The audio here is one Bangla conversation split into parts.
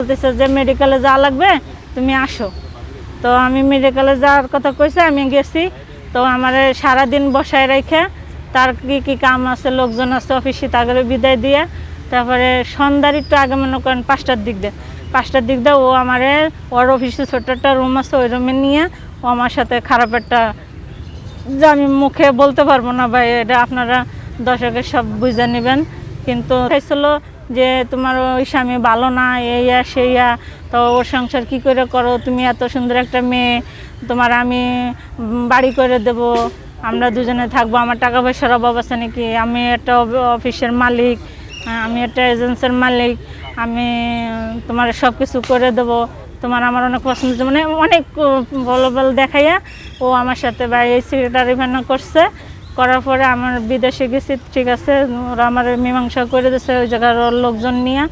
বলতেছে যে মেডিকেলে যাওয়া লাগবে, তুমি আসো। তো আমি মেডিকেলে যাওয়ার কথা কইছে, আমি গেছি। তো আমার সারাদিন বসায় রেখে তার কি কি কাম আছে, লোকজন আছে অফিসে তাগরে বিদায় দিয়ে, তারপরে সন্ধ্যার একটু আগে মনে করেন পাঁচটার দিক দিয়ে। পাঁচটার দিক দিয়ে ও আমারে, ওর অফিসে ছোট্ট একটা রুম আছে, ওই রুমে নিয়ে ও আমার সাথে খারাপ একটা যে আমি মুখে বলতে পারব না ভাই, এটা আপনারা দর্শকের সব বুঝে নেবেন। কিন্তু চাইছিল যে তোমার ওই স্বামী ভালো না, এইয়া সেইয়া, তো ওর সংসার কি করে করো? তুমি এত সুন্দর একটা মেয়ে, তোমার আমি বাড়ি করে দেব, আমরা দুজনে থাকব, আমার টাকা পয়সার অভাব আছে নাকি? আমি একটা অফিসের মালিক আমি একটা এজেন্সির মালিক, আমি তোমার সব কিছু করে দেবো। তোমার আমার অনেক পছন্দ মানে অনেক বল বল দেখাইয়া ও আমার সাথে বা এই সেক্রেটারি ভ্যানা করছে। করার পরে আমার বিদেশে গেছি, ঠিক আছে, ওরা আমার মীমাংসা করে দিয়েছে ওই জায়গার লোকজন নিয়ে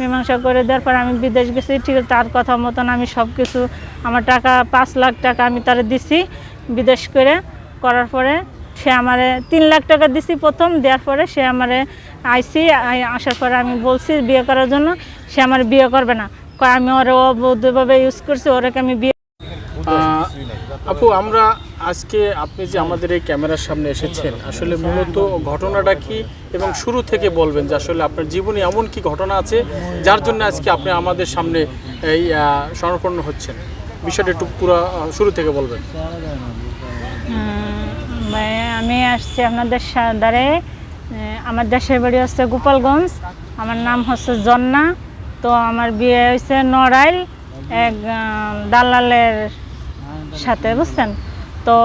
মীমাংসা করে দেওয়ার পরে আমি বিদেশ গেছি, ঠিক আছে, তার কথা মতন আমি সব কিছু আমার টাকা, পাঁচ লাখ টাকা আমি তারে দিছি বিদেশ করে, করার পরে সে আমারে তিন লাখ টাকা দিছি প্রথম, দেওয়ার পরে সে আমারে আইসি আসার পরে আমি বলছি বিয়ে করার জন্য, সে আমার বিয়ে করবে না। আমি ওরে অবৈধভাবে ইউজ করছি, ওরাকে আমি বিয়ে আপু, আমরা আজকে আপনি যে আমাদের এই ক্যামেরার সামনে এসেছেন, আসলে মূলত ঘটনাটা কি এবং শুরু থেকে বলবেন যে আসলে আপনার জীবনে এমন কি ঘটনা আছে যার জন্য আজকে আপনি আমাদের সামনে এই সমর্পণ হচ্ছেন? বিষয়টা একটু পুরো শুরু থেকে বলবেন। আমি আসছি আপনাদের দ্বারে আমার দেশের বাড়ি হচ্ছে গোপালগঞ্জ। আমার নাম হচ্ছে জন্না। তো আমার বিয়ে হয়েছে নড়াইল, এক দালালের সাথে, বুঝছেন? তো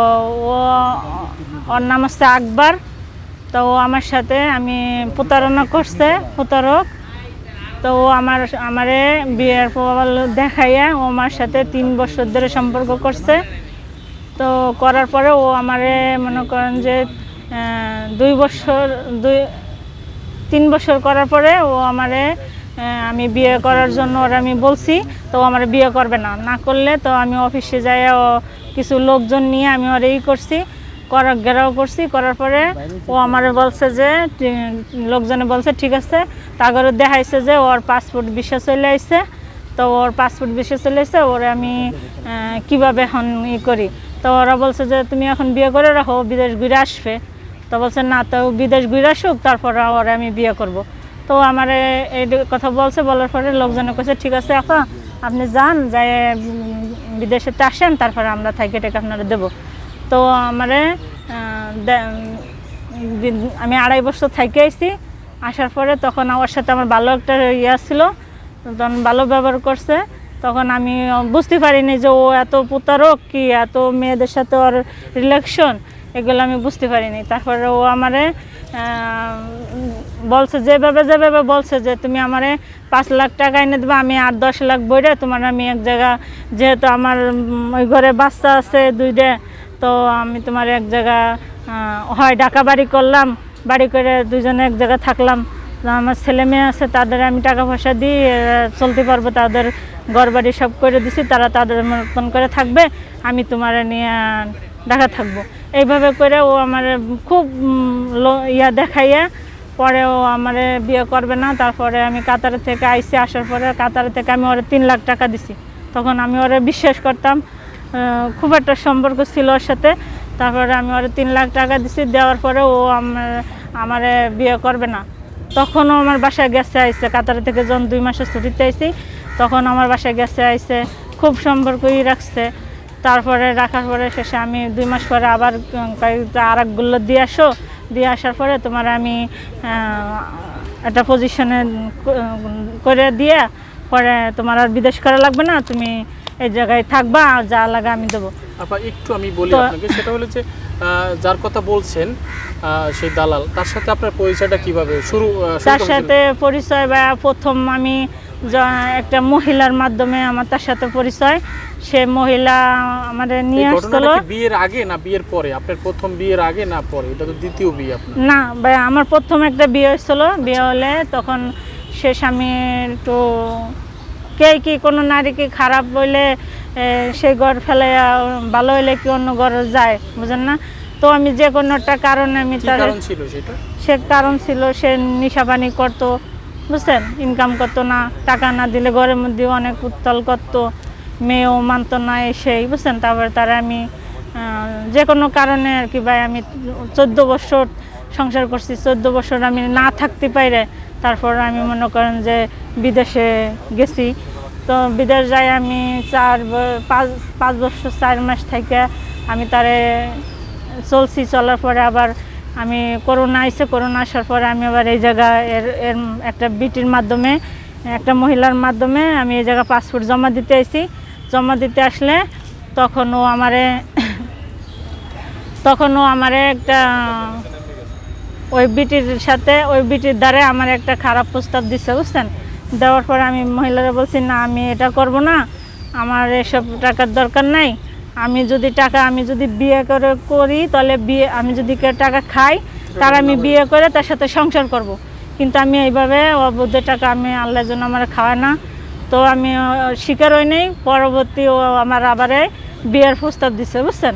ও, ওর নাম হচ্ছে আকবর। তো ও আমার সাথে, আমি প্রতারণা করছে, প্রতারক। তো ও আমার, আমারে বিয়ের প্রবাল দেখাইয়া ও আমার সাথে তিন বছর ধরে সম্পর্ক করছে। তো করার পরে ও আমারে মনে করেন যে দুই বছর, দুই, তিন বছর করার পরে ও আমারে আমি বিয়ে করার জন্য ওর আমি বলছি, তো আমার বিয়ে করবে না। না করলে তো আমি অফিসে যাই ও কিছু লোকজন নিয়ে আমি ওর এই করছি করার ঘেরাও করছি, করার পরে ও আমার বলছে যে লোকজনে বলছে, ঠিক আছে। তাগরে দেখাইছে যে ওর পাসপোর্ট বিষয় চলে আইছে। তো ওর পাসপোর্ট বিষয় চলে এসে ওরে আমি কীভাবে এখন ই করি? তো ওরা বলছে যে, তুমি এখন বিয়ে করে রাখো, বিদেশ ঘুরে আসবে। তো বলছে, না, তো বিদেশ ঘুরে আসুক, তারপর ওরে আমি বিয়ে করব। তো আমার এই কথা বলছে, বলার পরে লোকজনে কাছে ঠিক আছে আপা, আপনি যান, যাই বিদেশেতে আসেন, তারপরে আমরা থাইকে টেকে আপনারা দেবো। তো আমারে আমি আড়াই বছর থাইকে আইছি, আসার পরে তখন আমার সাথে আমার ভালো একটা ইয়া ছিল, তখন ভালো ব্যবহার করছে, তখন আমি বুঝতে পারিনি যে ও এত প্রতারক কি, এত মেয়েদের সাথে ওর রিলেকশন এগুলো আমি বুঝতে পারিনি। তারপরে ও আমারে বলছে, যেভাবে যেভাবে বলছে যে তুমি আমারে পাঁচ লাখ টাকা এনে দেবে, আমি আট দশ লাখ বইরে তোমার আমি এক জায়গা, যেহেতু আমার ওই ঘরে বাচ্চা আছে দুইটা, তো আমি তোমার এক জায়গা হয় ডাকা বাড়ি করলাম, বাড়ি করে দুজনে এক জায়গা থাকলাম। আমার ছেলে মেয়ে আছে, তাদের আমি টাকা পয়সা দিই চলতে পারব, তাদের ঘর বাড়ি সব করে দিছি, তারা তাদের মতন করে থাকবে, আমি তোমার নিয়ে ঢাকা থাকব। এইভাবে করে ও আমার খুব ইয়া দেখাইয়া পরে ও আমার বিয়ে করবে না। তারপরে আমি কাতার থেকে আইসি, আসার পরে কাতার থেকে আমি ওরে তিন লাখ টাকা দিছি। তখন আমি ওরে বিশ্বাস করতাম খুব একটা সম্পর্ক ছিল ওর সাথে। তারপরে আমি ওরে তিন লাখ টাকা দিছি, দেওয়ার পরে ও আমার, আমারে বিয়ে করবে না। তখনও আমার বাসায় গেছে, আইসে কাতার থেকে যখন দুই মাসের ছুটিতে আইসি, তখন আমার বাসায় গেছে, আইসে খুব সম্পর্কই রাখছে। তারপরে রাখার পরে শেষে আমি দুই মাস পরে আবার আর একগুলো দিয়ে আসো। দিয়ে আসার পরে তোমার আমি একটা পজিশনে করে দিয়ে পরে তোমার আর বিদেশ করা লাগবে না তুমি এই জায়গায় থাকবা যা লাগে আমি দেবো। আপা একটু আমি বলি আপনাকে সেটা হলো যে যার কথা বলছেন সেই দালাল তার সাথে আপনার পরিচয়টা কীভাবে? শুরু তার সাথে পরিচয় বা প্রথম আমি একটা মহিলার মাধ্যমে আমার তার সাথে পরিচয়। সে মহিলা আমাদের নিয়ে আসছিল। বিয়ের আগে না বিয়ের পরে? আপনার প্রথম বিয়ের আগে না পরে? এটা তো দ্বিতীয় বিয়ে আপনার। না ভাই আমার প্রথম একটা বিয়ে হয়েছিল। বিয়ে হলে তখন সে স্বামী একটু কে কি কোনো নারীকে খারাপ বলে সেই ঘর ফেলে ভালো হলে কি অন্য ঘর যায় বুঝেন না? তো আমি যে কোনো একটা কারণে আমি তার সে কারণ ছিল সে নিশাপানি করতো। বুঝছেন? ইনকাম করতো না, টাকা না দিলে ঘরের মধ্যে অনেক উত্তাল করতো, মেয়েও মানতো না এসেই বুঝছেন? তারপরে তারা আমি যে কোনো কারণে আর কি ভাই, আমি চোদ্দ বছর সংসার করছি, চোদ্দ বছর আমি না থাকতে পাইরে, তারপর আমি মনে করেন যে বিদেশে গেছি। তো বিদেশ যাই আমি চার পাঁচ পাঁচ বছর, চার মাস থেকে আমি তারে চলছি, চলার পরে আবার আমি করোনা আইসে, করোনা আসার পরে আমি আবার এই জায়গা এর এর একটা বিটির মাধ্যমে, একটা মহিলার মাধ্যমে আমি এই জায়গা পাসপোর্ট জমা দিতে আইছি। জমা দিতে আসলে তখন ও আমারে, তখন ও আমারে একটা, ওই বিটির সাথে, ওই বিটির দ্বারা আমার একটা খারাপ প্রস্তাব দিচ্ছে বুঝছেন? দেওয়ার পরে আমি মহিলারা বলছি, না, আমি এটা করব না। আমার এসব টাকার দরকার নাই। আমি যদি টাকা আমি যদি বিয়ে করে করি তাহলে বিয়ে আমি যদি টাকা খাই তার আমি বিয়ে করে তার সাথে সংসার করব। কিন্তু আমি এইভাবে অবৈধ টাকা আমি আল্লাহর জন্য আমার খাওয়ায় না। তো আমি স্বীকার হই নাই। পরবর্তী ও আমার আবারে বিয়ের প্রস্তাব দিচ্ছে বুঝছেন?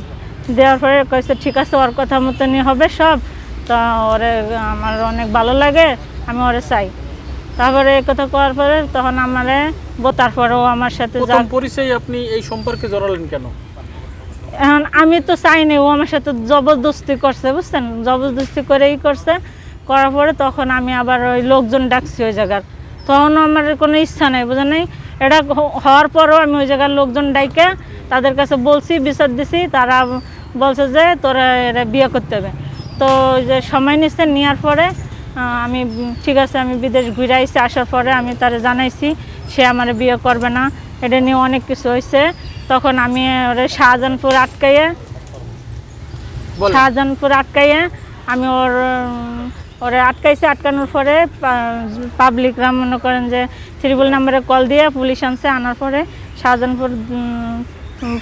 দেওয়ার পরে কয়েছে ঠিক আছে ওর কথা মতনই হবে সব। তা ওরে আমার অনেক ভালো লাগে আমি ওরে চাই। তারপরে এই কথা করার পরে তখন আমারে বোতার পরেও আমার সাথে পরিচয় আপনি এই সম্পর্কে জড়ালেন কেন? এখন আমি তো চাইনি ও আমার সাথে জবরদস্তি করছে, বুঝছেন? জবরদস্তি করেই করছে। করার পরে তখন আমি আবার ওই লোকজন ডাকছি ওই জায়গার। তখন আমার কোনো ইচ্ছা নেই বুঝলেন নাই? এটা হওয়ার পরও আমি ওই জায়গার লোকজন ডাইকে তাদের কাছে বলছি, বিচার দিছি। তারা বলছে যে, তোরা এরা বিয়ে করতে হবে। তো যে সময় নিচ্ছে নেওয়ার পরে আমি, ঠিক আছে, আমি বিদেশ ঘুরে আইসি আসার পরে আমি তারা জানাইছি, সে আমার বিয়ে করবে না। এটা নিয়ে অনেক কিছু হয়েছে। তখন আমি ওরে শাহজাহানপুর আটকাইয়ে শাহজাহানপুর আটকাইয়ে আমি ওর ওরে আটকাইছে। আটকানোর পরে পাবলিকরা মনে করেন যে ত্রিপুল নাম্বারে কল দিয়ে পুলিশ আনছে। আনার পরে শাহজাহানপুর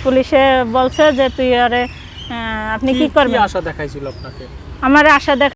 পুলিশে বলছে যে তুই আহ, আপনি কি করবেন? আশা দেখাইছিল আপনাকে? আমার আশা দেখ